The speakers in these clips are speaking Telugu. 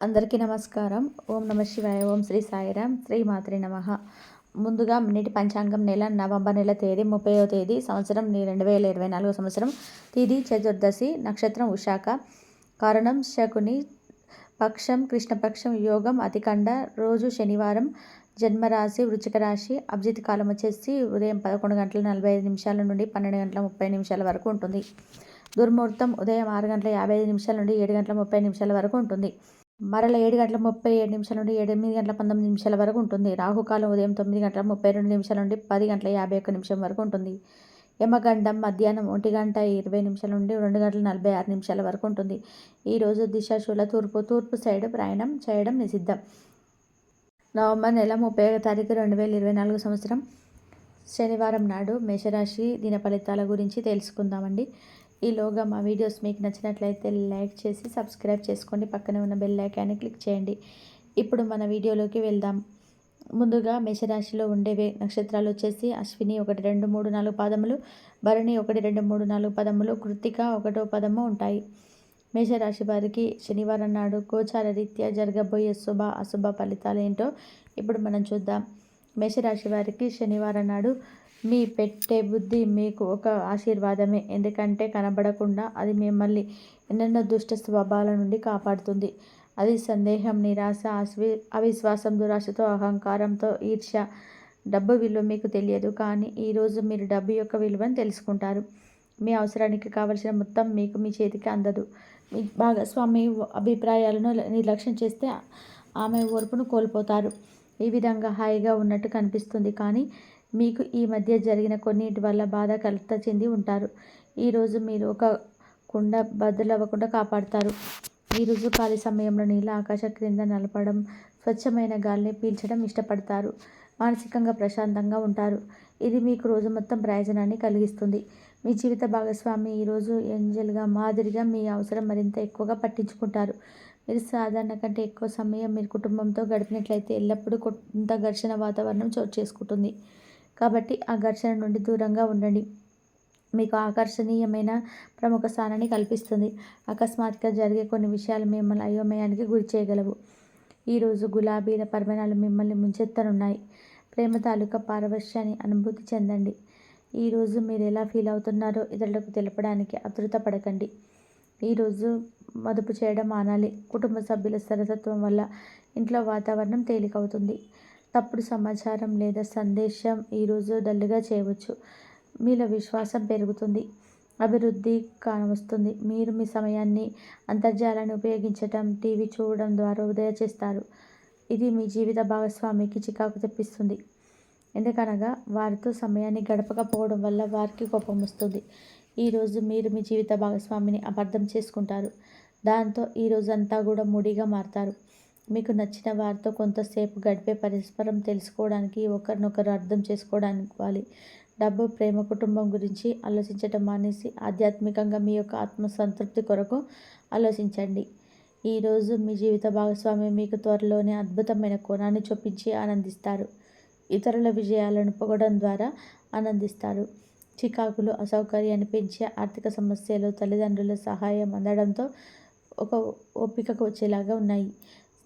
అందరికీ నమస్కారం. ఓం నమ శివాయ ఓం శ్రీ సాయిరామ్ శ్రీ మాత్రి నమ. ముందుగా నేటి పంచాంగం నెల నవంబర్ నెల తేదీ ముప్పైవ తేదీ సంవత్సరం రెండు వేల ఇరవై నాలుగో సంవత్సరం. తేదీ చతుర్దశి నక్షత్రం ఉషాక. కారణం శకుని పక్షం కృష్ణపక్షం యోగం అతికండ రోజు శనివారం జన్మరాశి వృచ్చిక రాశి అభిజిత్ కాలం వచ్చేసి ఉదయం పదకొండు గంటల నలభై ఐదు నిమిషాల నుండి పన్నెండు గంటల ముప్పై నిమిషాల వరకు ఉంటుంది. దుర్ముహూర్తం ఉదయం ఆరు గంటల యాభై ఐదు నిమిషాల నుండి ఏడు గంటల ముప్పై నిమిషాల వరకు ఉంటుంది. మరల ఏడు గంటల ముప్పై ఏడు నిమిషాల నుండి ఎనిమిది గంటల పంతొమ్మిది నిమిషాల వరకు ఉంటుంది. రాహుకాలం ఉదయం తొమ్మిది గంటల ముప్పై రెండు నిమిషాల నుండి పది గంటల యాభై ఒక్క నిమిషం వరకు ఉంటుంది. యమగండం మధ్యాహ్నం ఒంటి గంట ఇరవై నిమిషాల నుండి రెండు గంటల నలభై ఆరు నిమిషాల వరకు ఉంటుంది. ఈరోజు దిశాశూల తూర్పు తూర్పు సైడ్ ప్రయాణం చేయడం నిషిద్ధం. నవంబర్ నెల ముప్పై తారీఖు రెండు వేల ఇరవై నాలుగు సంవత్సరం శనివారం నాడు మేషరాశి దిన ఫలితాల గురించి తెలుసుకుందామండి. ఈలోగా మా వీడియోస్ మీకు నచ్చినట్లయితే లైక్ చేసి సబ్స్క్రైబ్ చేసుకోండి. పక్కనే ఉన్న బెల్ ఐకాన్ని క్లిక్ చేయండి. ఇప్పుడు మన వీడియోలోకి వెళ్దాం. ముందుగా మేషరాశిలో ఉండే నక్షత్రాలు వచ్చేసి అశ్విని ఒకటి రెండు మూడు నాలుగు పదములు భరణి ఒకటి రెండు మూడు నాలుగు పదములు కృతిక ఒకటో పదము ఉంటాయి. మేషరాశి వారికి శనివారం నాడు గోచార రీత్యా జరగబోయే శుభ అశుభ ఫలితాలు ఏంటో ఇప్పుడు మనం చూద్దాం. మేషరాశి వారికి శనివారం నాడు మీ పెట్టే బుద్ధి మీకు ఒక ఆశీర్వాదమే. ఎందుకంటే కనబడకుండా అది మిమ్మల్ని ఎన్నెన్నో దుష్ట స్వభావాల నుండి కాపాడుతుంది. అది సందేహం నిరాశ అస్వి అవిశ్వాసం దురాశతో అహంకారంతో ఈర్ష్య డబ్బు విలువ మీకు తెలియదు. కానీ ఈరోజు మీరు డబ్బు యొక్క విలువను తెలుసుకుంటారు. మీ అవసరానికి కావలసిన మొత్తం మీకు మీ చేతికి అందదు. మీ భాగస్వామి అభిప్రాయాలను నిర్లక్ష్యం చేస్తే ఆమె ఓర్పును కోల్పోతారు. ఈ విధంగా హాయిగా ఉన్నట్టు కనిపిస్తుంది. కానీ మీకు ఈ మధ్య జరిగిన కొన్నింటి వల్ల బాధ కలుత చెంది ఉంటారు. ఈరోజు మీరు ఒక కుండ బద్దలవ్వకుండా కాపాడుతారు. ఈరోజు ఖాళీ సమయంలో నీళ్ళ ఆకాశ క్రింద నలపడం స్వచ్ఛమైన గాలిని పీల్చడం ఇష్టపడతారు. మానసికంగా ప్రశాంతంగా ఉంటారు. ఇది మీకు రోజు మొత్తం ప్రయోజనాన్ని కలిగిస్తుంది. మీ జీవిత భాగస్వామి ఈరోజు ఏంజల్గా మాదిరిగా మీ అవసరం మరింత ఎక్కువగా పట్టించుకుంటారు. మీరు సాధారణ కంటే ఎక్కువ సమయం మీరు కుటుంబంతో గడిపినట్లయితే ఎల్లప్పుడూ కొంత ఘర్షణ వాతావరణం చోటు చేసుకుంటుంది. కాబట్టి ఆ ఘర్షణ నుండి దూరంగా ఉండండి. మీకు ఆకర్షణీయమైన ప్రముఖ స్థానాన్ని కల్పిస్తుంది. అకస్మాత్తుగా జరిగే కొన్ని విషయాలు మిమ్మల్ని అయోమయానికి గురి చేయగలవు. ఈరోజు గులాబీల పరిమాణాలు మిమ్మల్ని ముంచెత్తనున్నాయి. ప్రేమ తాలూకా పారవశ్యాన్ని అనుభూతి చెందండి. ఈరోజు మీరు ఎలా ఫీల్ అవుతున్నారో ఇతరులకు తెలపడానికి అతృత పడకండి. ఈరోజు మదుపు చేయడం మానాలి. కుటుంబ సభ్యుల సరసత్వం వల్ల ఇంట్లో వాతావరణం తేలికవుతుంది. తప్పుడు సమాచారం లేదా సందేశం ఈరోజు డల్గా చేయవచ్చు. మీలో విశ్వాసం పెరుగుతుంది అభివృద్ధి కానవస్తుంది. మీరు మీ సమయాన్ని అంతర్జాలాన్ని ఉపయోగించటం టీవీ చూడడం ద్వారా ఉదయ చేస్తారు ఇది మీ జీవిత భాగస్వామికి చికాకు తెప్పిస్తుంది. ఎందుకనగా వారితో సమయాన్ని గడపకపోవడం వల్ల వారికి కోపం వస్తుంది. ఈరోజు మీరు మీ జీవిత భాగస్వామిని అబద్ధం చేసుకుంటారు. దాంతో ఈరోజు అంతా కూడా ముడిగా మారతారు. మీకు నచ్చిన వారితో కొంతసేపు గడిపే పరస్పరం తెలుసుకోవడానికి ఒకరినొకరు అర్థం చేసుకోవడానికి వాలి. డబ్బు ప్రేమ కుటుంబం గురించి ఆలోచించటం మానేసి ఆధ్యాత్మికంగా మీ యొక్క ఆత్మసంతృప్తి కొరకు ఆలోచించండి. ఈరోజు మీ జీవిత భాగస్వామి మీకు త్వరలోనే అద్భుతమైన కోణాన్ని చూపించి ఆనందిస్తారు. ఇతరుల విజయాలను పొగడం ద్వారా ఆనందిస్తారు. చికాకులు అసౌకర్యాన్ని పెంచే ఆర్థిక సమస్యలు తల్లిదండ్రుల సహాయం అందడంతో ఒక ఓపికకు వచ్చేలాగా ఉన్నాయి.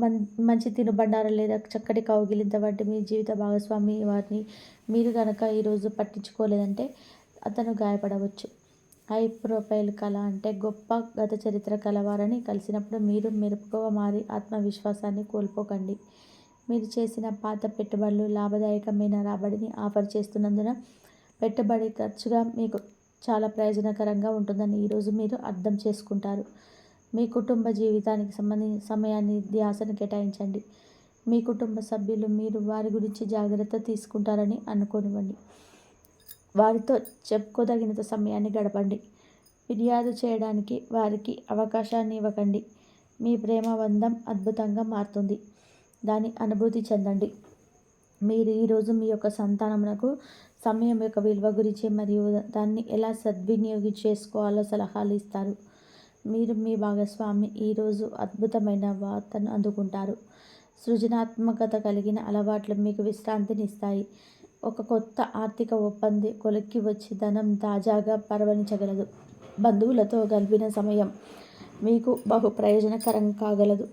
మం మంచి తినుబండారం లేదా చక్కటి కౌగిలింత వంటి మీ జీవిత భాగస్వామి వారిని మీరు కనుక ఈరోజు పట్టించుకోలేదంటే అతను గాయపడవచ్చు. హై ప్రొఫైల్ కళ అంటే గొప్ప గత చరిత్ర కలవారని కలిసినప్పుడు మీరు మెరుపుగా మారి ఆత్మవిశ్వాసాన్ని కోల్పోకండి. మీరు చేసిన పాత పెట్టుబడులు లాభదాయకమైన రాబడిని ఆఫర్ చేస్తున్నందున పెట్టుబడి ఖర్చుగా మీకు చాలా ప్రయోజనకరంగా ఉంటుందని ఈరోజు మీరు అర్థం చేసుకుంటారు. మీ కుటుంబ జీవితానికి సంబంధించిన సమయాన్ని ధ్యాసను కేటాయించండి. మీ కుటుంబ సభ్యులు మీరు వారి గురించి జాగ్రత్త తీసుకుంటారని అనుకోనివ్వండి. వారితో చెప్పుకోదగినంత సమయాన్ని గడపండి. ఫిర్యాదు చేయడానికి వారికి అవకాశాన్ని ఇవ్వకండి. మీ ప్రేమ బంధం అద్భుతంగా మారుతుంది. దాని అనుభూతి చెందండి. మీరు ఈరోజు మీ యొక్క సంతానమునకు సమయం యొక్క విలువ గురించి మరియు దాన్ని ఎలా సద్వినియోగం చేసుకోవాలో సలహాలు ఇస్తారు. మీరు మీ భాగస్వామి ఈరోజు అద్భుతమైన వార్తను అందుకుంటారు. సృజనాత్మకత కలిగిన అలవాట్లు మీకు విశ్రాంతినిస్తాయి. ఒక కొత్త ఆర్థిక ఒప్పంది కొలిక్కి వచ్చి ధనం తాజాగా పరవలించగలదు బంధువులతో గడిపిన సమయం మీకు బహు ప్రయోజనకరం కాగలదు.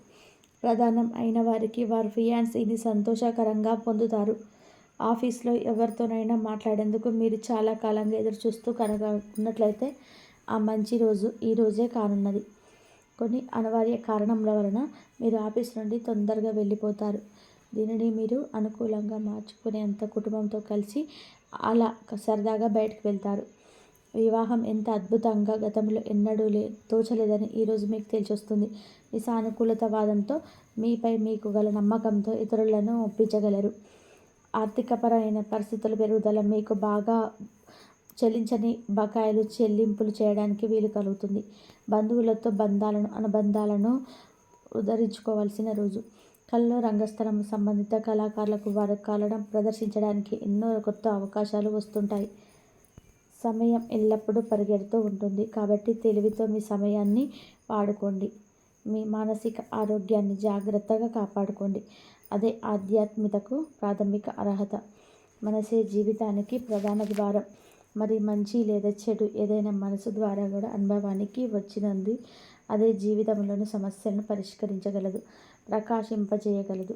ప్రధానం అయిన వారికి వారి ఫియాన్సీని సంతోషకరంగా పొందుతారు. ఆఫీస్లో ఎవరితోనైనా మాట్లాడేందుకు మీరు చాలా కాలంగా ఎదురు చూస్తూ కనుక ఉన్నట్లయితే ఆ మంచి రోజు ఈ రోజే కానున్నది. కొన్ని అనివార్య కారణముల వలన మీరు ఆఫీస్ నుండి తొందరగా వెళ్ళిపోతారు. దీనిని మీరు అనుకూలంగా మార్చుకునేంత కుటుంబంతో కలిసి అలా సరదాగా బయటకు వెళ్తారు. వివాహం ఎంత అద్భుతంగా గతంలో ఎన్నడూ లే తోచలేదని ఈరోజు మీకు తెలిసొస్తుంది. మీ సానుకూలత వాదంతో మీపై మీకు గల నమ్మకంతో ఇతరులను ఒప్పించగలరు. ఆర్థికపరమైన పరిస్థితుల పెరుగుదల మీకు బాగా చెల్లించని బకాయిలు చెల్లింపులు చేయడానికి వీలు కలుగుతుంది. బంధువులతో బంధాలను అనుబంధాలను ఉదరించుకోవాల్సిన రోజు. కళలో రంగస్థలం సంబంధిత కళాకారులకు వారి కళను ప్రదర్శించడానికి ఎన్నో కొత్త అవకాశాలు వస్తుంటాయి. సమయం ఎల్లప్పుడూ పరిగెడుతూ ఉంటుంది. కాబట్టి తెలివితో మీ సమయాన్ని వాడుకోండి. మీ మానసిక ఆరోగ్యాన్ని జాగ్రత్తగా కాపాడుకోండి. అదే ఆధ్యాత్మికతకు ప్రాథమిక అర్హత. మనసే జీవితానికి ప్రధాన ద్వారం. మరి మంచి లేదా చెడు ఏదైనా మనసు ద్వారా కూడా అనుభవానికి వచ్చినంది అదే జీవితంలోని సమస్యలను పరిష్కరించగలదు ప్రకాశింపజేయగలదు.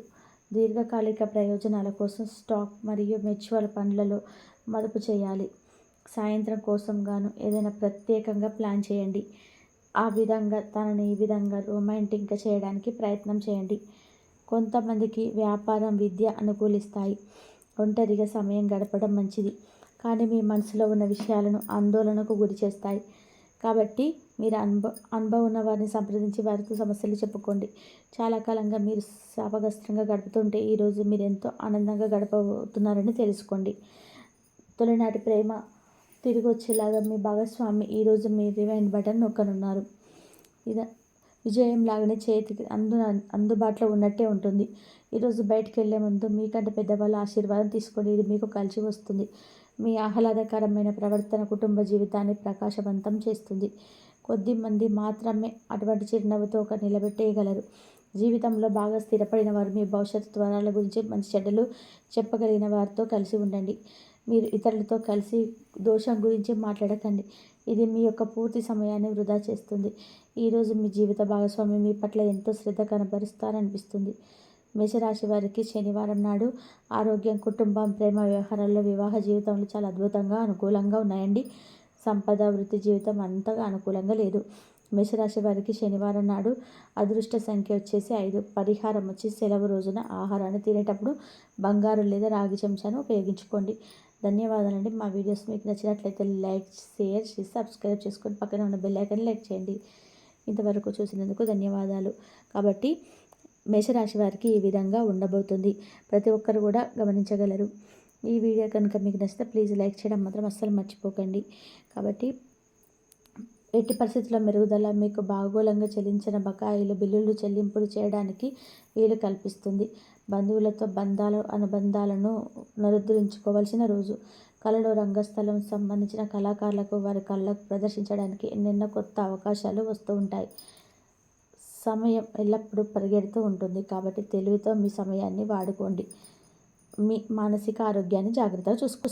దీర్ఘకాలిక ప్రయోజనాల కోసం స్టాక్ మరియు మ్యూచువల్ ఫండ్లలో మదుపు చేయాలి. సాయంత్రం కోసం గాను ఏదైనా ప్రత్యేకంగా ప్లాన్ చేయండి. ఆ విధంగా తనని ఈ విధంగా రొమాంటిక్గా చేయడానికి ప్రయత్నం చేయండి. కొంతమందికి వ్యాపారం విద్య అనుకూలిస్తాయి. ఒంటరిగా సమయం గడపడం మంచిది. కానీ మీ మనసులో ఉన్న విషయాలను ఆందోళనకు గురి చేస్తాయి. కాబట్టి మీరు అనుభవ అనుభవం ఉన్న వారిని సంప్రదించి వారితో సమస్యలు చెప్పుకోండి. చాలా కాలంగా మీరు శాపగ్రస్తంగా గడుపుతుంటే ఈరోజు మీరు ఎంతో ఆనందంగా గడపబోతున్నారని తెలుసుకోండి. తొలినాటి ప్రేమ తిరిగి వచ్చేలాగా మీ భాగస్వామి ఈరోజు మీ రివైండ్ బటన్ నొక్కనున్నారు. ఇది విజయం లాగానే చేతికి అందు అందుబాటులో ఉన్నట్టే ఉంటుంది. ఈరోజు బయటికి వెళ్ళే ముందు మీకంటే పెద్దవాళ్ళ ఆశీర్వాదం తీసుకోండి. ఇది మీకు కలిసి వస్తుంది. మీ ఆహ్లాదకరమైన ప్రవర్తన కుటుంబ జీవితాన్ని ప్రకాశవంతం చేస్తుంది. కొద్ది మంది మాత్రమే అటువంటి చిరునవ్వుతో ఒక నిలబెట్టేయగలరు. జీవితంలో బాగా స్థిరపడిన వారు మీ భవిష్యత్తు త్వరాల గురించి మంచి చెడ్డలు చెప్పగలిగిన వారితో కలిసి ఉండండి. మీరు ఇతరులతో కలిసి దోషం గురించి మాట్లాడకండి. ఇది మీ యొక్క పూర్తి సమయాన్ని వృధా చేస్తుంది. ఈరోజు మీ జీవిత భాగస్వామి మీ పట్ల ఎంతో శ్రద్ధ కనబరుస్తారనిపిస్తుంది. మేషరాశి వారికి శనివారం నాడు ఆరోగ్యం కుటుంబం ప్రేమ వ్యవహారాల్లో వివాహ జీవితంలో చాలా అద్భుతంగా అనుకూలంగా ఉన్నాయండి. సంపద వృత్తి జీవితం అంతగా అనుకూలంగా లేదు. మేషరాశి వారికి శనివారం నాడు అదృష్ట సంఖ్య వచ్చేసి ఐదు. పరిహారం వచ్చి సెలవు రోజున ఆహారాన్ని తినేటప్పుడు బంగారు లేదా రాగి చెంచాను ఉపయోగించుకోండి. ధన్యవాదాలండి. మా వీడియోస్ మీకు నచ్చినట్లయితే లైక్ షేర్ సబ్స్క్రైబ్ చేసుకొని పక్కన ఉన్న బెల్ ఐకన్ లైక్ చేయండి. ఇంతవరకు చూసినందుకు ధన్యవాదాలు. కాబట్టి మేషరాశి వారికి ఈ విధంగా ఉండబోతుంది. ప్రతి ఒక్కరు కూడా గమనించగలరు. ఈ వీడియో కనుక మీకు నచ్చితే ప్లీజ్ లైక్ చేయడం మాత్రం అస్సలు మర్చిపోకండి. కాబట్టి ఎట్టి పరిస్థితుల్లో మెరుగుదల మీకు బాగోళంగా చెల్లించిన బకాయిలు బిల్లులు చెల్లింపులు చేయడానికి వీలు కల్పిస్తుంది. బంధువులతో బంధాలు అనుబంధాలను పునరుద్ధరించుకోవాల్సిన రోజు. కళలో రంగస్థలం సంబంధించిన కళాకారులకు వారి కళ్ళకు ప్రదర్శించడానికి ఎన్నెన్నో కొత్త అవకాశాలు వస్తూ ఉంటాయి. సమయం ఎల్లప్పుడూ పరిగెడుతూ ఉంటుంది. కాబట్టి తెలివితో మీ సమయాన్ని వాడుకోండి. మీ మానసిక ఆరోగ్యాన్ని జాగ్రత్తగా చూసుకో